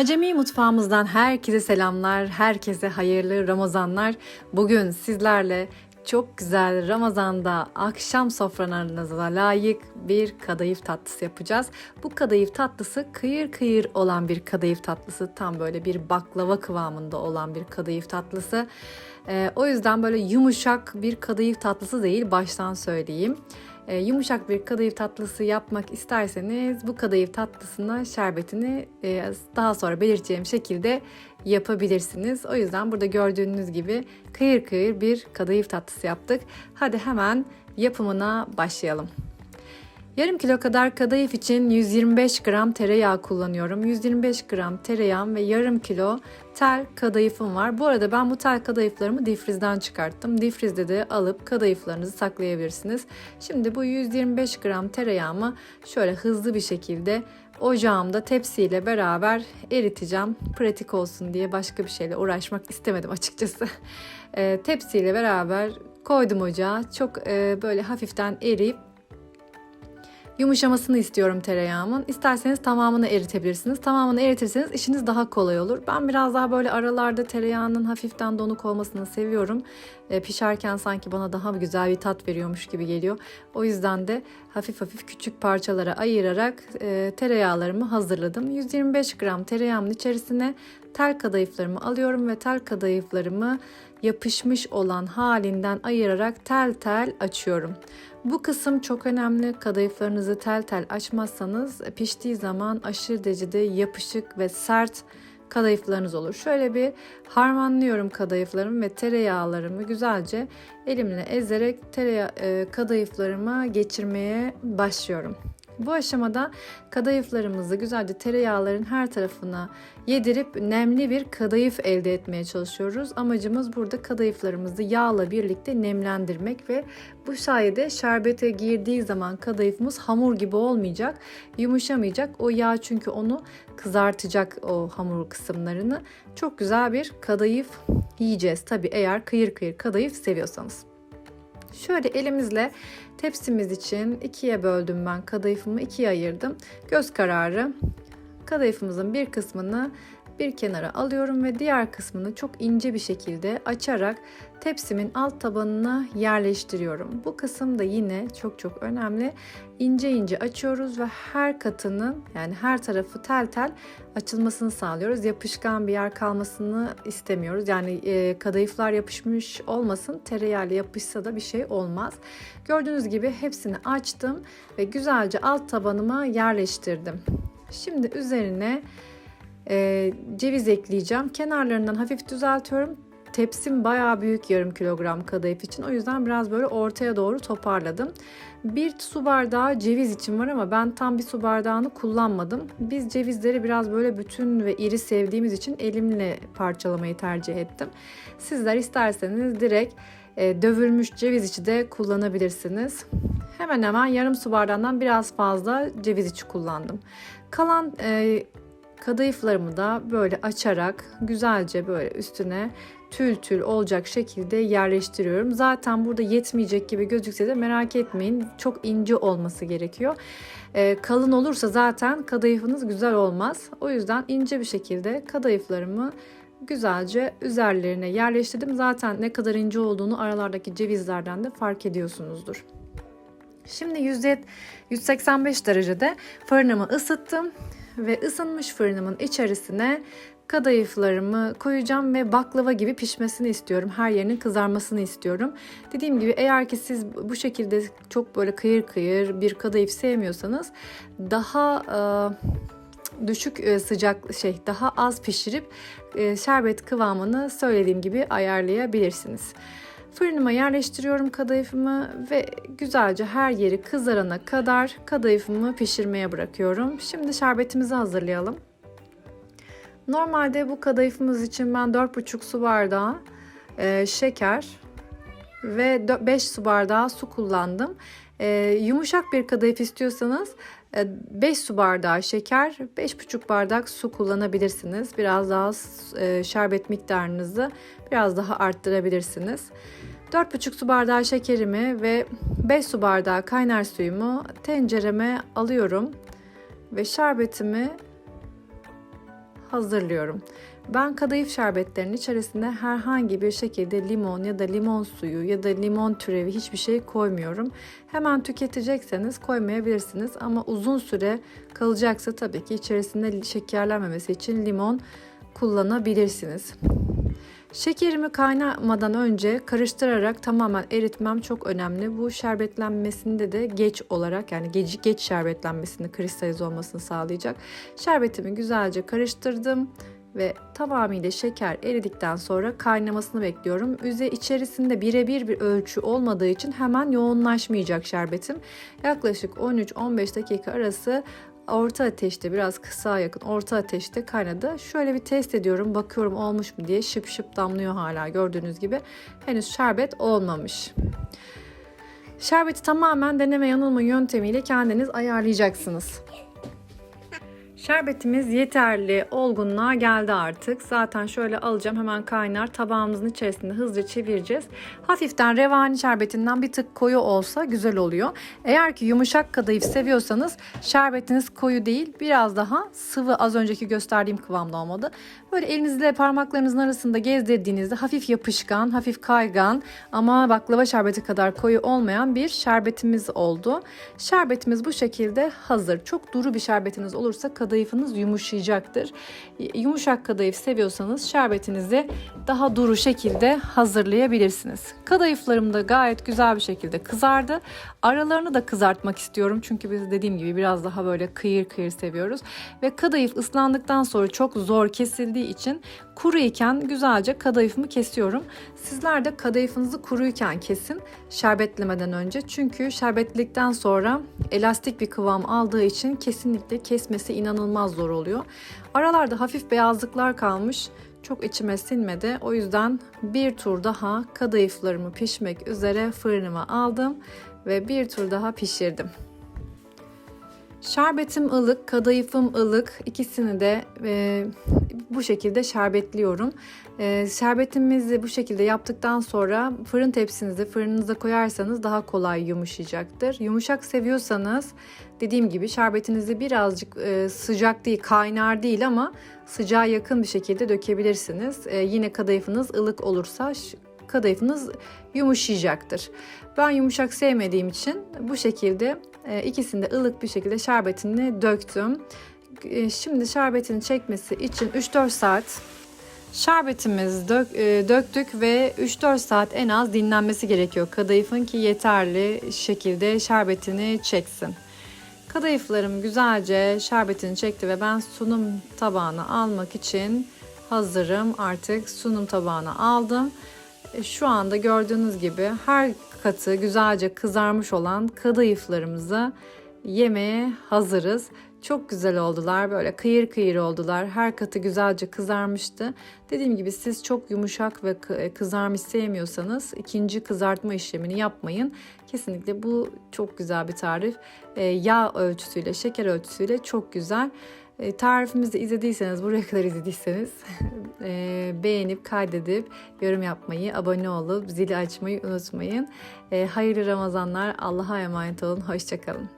Acemi mutfağımızdan herkese selamlar, herkese hayırlı Ramazanlar. Bugün sizlerle çok güzel Ramazan'da akşam sofralarınıza layık bir kadayıf tatlısı yapacağız. Bu kadayıf tatlısı kıyır kıyır olan bir kadayıf tatlısı. Tam böyle bir baklava kıvamında olan bir kadayıf tatlısı. Ee, o yüzden böyle yumuşak bir kadayıf tatlısı değil baştan söyleyeyim. Ee, yumuşak bir kadayıf tatlısı yapmak isterseniz bu kadayıf tatlısına şerbetini e, daha sonra belirteceğim şekilde yapabilirsiniz. O yüzden burada gördüğünüz gibi kıyır kıyır bir kadayıf tatlısı yaptık. Hadi hemen yapımına başlayalım. Yarım kilo kadar kadayıf için 125 gram tereyağı kullanıyorum. 125 gram tereyağım ve yarım kilo tel kadayıfım var. Bu arada ben bu tel kadayıflarımı difrizden çıkarttım. Difrizde de alıp kadayıflarınızı saklayabilirsiniz. Şimdi bu 125 gram tereyağımı şöyle hızlı bir şekilde ocağımda tepsiyle beraber eriteceğim. Pratik olsun diye başka bir şeyle uğraşmak istemedim açıkçası. E, tepsiyle beraber koydum ocağa. Çok e, böyle hafiften eriyip yumuşamasını istiyorum tereyağımın. İsterseniz tamamını eritebilirsiniz. Tamamını eritirseniz işiniz daha kolay olur. Ben biraz daha böyle aralarda tereyağının hafiften donuk olmasını seviyorum. E, pişerken sanki bana daha güzel bir tat veriyormuş gibi geliyor. O yüzden de hafif hafif küçük parçalara ayırarak e, tereyağlarımı hazırladım. 125 gram tereyağımın içerisine tel kadayıflarımı alıyorum ve tel kadayıflarımı yapışmış olan halinden ayırarak tel tel açıyorum. Bu kısım çok önemli. Kadayıflarınızı tel tel açmazsanız piştiği zaman aşırı derecede yapışık ve sert kadayıflarınız olur. Şöyle bir harmanlıyorum kadayıflarımı ve tereyağlarımı güzelce elimle ezerek tereyağı e, kadayıflarıma geçirmeye başlıyorum. Bu aşamada kadayıflarımızı güzelce tereyağların her tarafına yedirip nemli bir kadayıf elde etmeye çalışıyoruz. Amacımız burada kadayıflarımızı yağla birlikte nemlendirmek ve bu sayede şerbete girdiği zaman kadayıfımız hamur gibi olmayacak, yumuşamayacak. O yağ çünkü onu kızartacak o hamur kısımlarını. Çok güzel bir kadayıf yiyeceğiz. Tabi eğer kıyır kıyır kadayıf seviyorsanız. Şöyle elimizle tepsimiz için ikiye böldüm ben kadayıfımı ikiye ayırdım. Göz kararı kadayıfımızın bir kısmını bir kenara alıyorum ve diğer kısmını çok ince bir şekilde açarak tepsimin alt tabanına yerleştiriyorum. Bu kısım da yine çok çok önemli. İnce ince açıyoruz ve her katının yani her tarafı tel tel açılmasını sağlıyoruz. Yapışkan bir yer kalmasını istemiyoruz. Yani e, kadayıflar yapışmış olmasın. Tereyağıyla yapışsa da bir şey olmaz. Gördüğünüz gibi hepsini açtım ve güzelce alt tabanıma yerleştirdim. Şimdi üzerine e, ceviz ekleyeceğim. Kenarlarından hafif düzeltiyorum. Tepsim bayağı büyük yarım kilogram kadayıf için. O yüzden biraz böyle ortaya doğru toparladım. Bir su bardağı ceviz için var ama ben tam bir su bardağını kullanmadım. Biz cevizleri biraz böyle bütün ve iri sevdiğimiz için elimle parçalamayı tercih ettim. Sizler isterseniz direkt e, dövülmüş ceviz içi de kullanabilirsiniz. Hemen hemen yarım su bardağından biraz fazla ceviz içi kullandım. Kalan e, kadayıflarımı da böyle açarak güzelce böyle üstüne tül tül olacak şekilde yerleştiriyorum. Zaten burada yetmeyecek gibi gözükse de merak etmeyin. Çok ince olması gerekiyor. Ee, kalın olursa zaten kadayıfınız güzel olmaz. O yüzden ince bir şekilde kadayıflarımı güzelce üzerlerine yerleştirdim. Zaten ne kadar ince olduğunu aralardaki cevizlerden de fark ediyorsunuzdur. Şimdi 185 derecede fırınımı ısıttım ve ısınmış fırınımın içerisine kadayıflarımı koyacağım ve baklava gibi pişmesini istiyorum. Her yerinin kızarmasını istiyorum. Dediğim gibi eğer ki siz bu şekilde çok böyle kıyır kıyır bir kadayıf sevmiyorsanız daha e, düşük e, sıcak şey daha az pişirip e, şerbet kıvamını söylediğim gibi ayarlayabilirsiniz. Fırınıma yerleştiriyorum kadayıfımı ve güzelce her yeri kızarana kadar kadayıfımı pişirmeye bırakıyorum. Şimdi şerbetimizi hazırlayalım. Normalde bu kadayıfımız için ben 4,5 su bardağı e, şeker ve 5 su bardağı su kullandım. E, yumuşak bir kadayıf istiyorsanız 5 su bardağı şeker, 5,5 bardak su kullanabilirsiniz. Biraz daha e, şerbet miktarınızı biraz daha arttırabilirsiniz. 4,5 su bardağı şekerimi ve 5 su bardağı kaynar suyumu tencereme alıyorum ve şerbetimi hazırlıyorum. Ben kadayıf şerbetlerinin içerisinde herhangi bir şekilde limon ya da limon suyu ya da limon türevi hiçbir şey koymuyorum. Hemen tüketecekseniz koymayabilirsiniz ama uzun süre kalacaksa tabii ki içerisinde şekerlenmemesi için limon kullanabilirsiniz. Şekerimi kaynamadan önce karıştırarak tamamen eritmem çok önemli. Bu şerbetlenmesinde de geç olarak yani geç, geç şerbetlenmesini kristalize olmasını sağlayacak. Şerbetimi güzelce karıştırdım ve tamamıyla şeker eridikten sonra kaynamasını bekliyorum. Üze içerisinde birebir bir ölçü olmadığı için hemen yoğunlaşmayacak şerbetim. Yaklaşık 13-15 dakika arası orta ateşte biraz kısa yakın orta ateşte kaynadı. Şöyle bir test ediyorum bakıyorum olmuş mu diye şıp şıp damlıyor hala gördüğünüz gibi. Henüz şerbet olmamış. Şerbeti tamamen deneme yanılma yöntemiyle kendiniz ayarlayacaksınız. Şerbetimiz yeterli olgunluğa geldi artık. Zaten şöyle alacağım hemen kaynar. Tabağımızın içerisinde hızlıca çevireceğiz. Hafiften revani şerbetinden bir tık koyu olsa güzel oluyor. Eğer ki yumuşak kadayıf seviyorsanız şerbetiniz koyu değil biraz daha sıvı az önceki gösterdiğim kıvamda olmadı. Böyle elinizle parmaklarınızın arasında gezdirdiğinizde hafif yapışkan, hafif kaygan ama baklava şerbeti kadar koyu olmayan bir şerbetimiz oldu. Şerbetimiz bu şekilde hazır. Çok duru bir şerbetiniz olursa kadayıfınız yumuşayacaktır. Yumuşak kadayıf seviyorsanız şerbetinizi daha duru şekilde hazırlayabilirsiniz. Kadayıflarım da gayet güzel bir şekilde kızardı. Aralarını da kızartmak istiyorum çünkü biz dediğim gibi biraz daha böyle kıyır kıyır seviyoruz. Ve kadayıf ıslandıktan sonra çok zor kesildiği için kuru iken güzelce kadayıfımı kesiyorum. Sizler de kadayıfınızı kuruyken kesin şerbetlemeden önce. Çünkü şerbetledikten sonra elastik bir kıvam aldığı için kesinlikle kesmesi inanılmaz zor oluyor. Aralarda hafif beyazlıklar kalmış. Çok içime sinmedi. O yüzden bir tur daha kadayıflarımı pişmek üzere fırınıma aldım ve bir tur daha pişirdim. Şerbetim ılık, kadayıfım ılık. İkisini de e, bu şekilde şerbetliyorum. E, şerbetimizi bu şekilde yaptıktan sonra fırın tepsinize, fırınınıza koyarsanız daha kolay yumuşayacaktır. Yumuşak seviyorsanız dediğim gibi şerbetinizi birazcık e, sıcak değil, kaynar değil ama sıcağa yakın bir şekilde dökebilirsiniz. E, yine kadayıfınız ılık olursa kadayıfınız yumuşayacaktır. Ben yumuşak sevmediğim için bu şekilde e, ikisini de ılık bir şekilde şerbetini döktüm. E, şimdi şerbetini çekmesi için 3-4 saat şerbetimizi dök, e, döktük ve 3-4 saat en az dinlenmesi gerekiyor kadayıfın ki yeterli şekilde şerbetini çeksin. Kadayıflarım güzelce şerbetini çekti ve ben sunum tabağına almak için hazırım. Artık sunum tabağına aldım. E, şu anda gördüğünüz gibi her katı güzelce kızarmış olan kadayıflarımızı yemeye hazırız. Çok güzel oldular. Böyle kıyır kıyır oldular. Her katı güzelce kızarmıştı. Dediğim gibi siz çok yumuşak ve e, kızarmış sevmiyorsanız ikinci kızartma işlemini yapmayın. Kesinlikle bu çok güzel bir tarif. E, yağ ölçüsüyle, şeker ölçüsüyle çok güzel. E, tarifimizi izlediyseniz, buraya kadar izlediyseniz e, beğenip, kaydedip, yorum yapmayı, abone olup, zili açmayı unutmayın. E, hayırlı Ramazanlar, Allah'a emanet olun, hoşçakalın.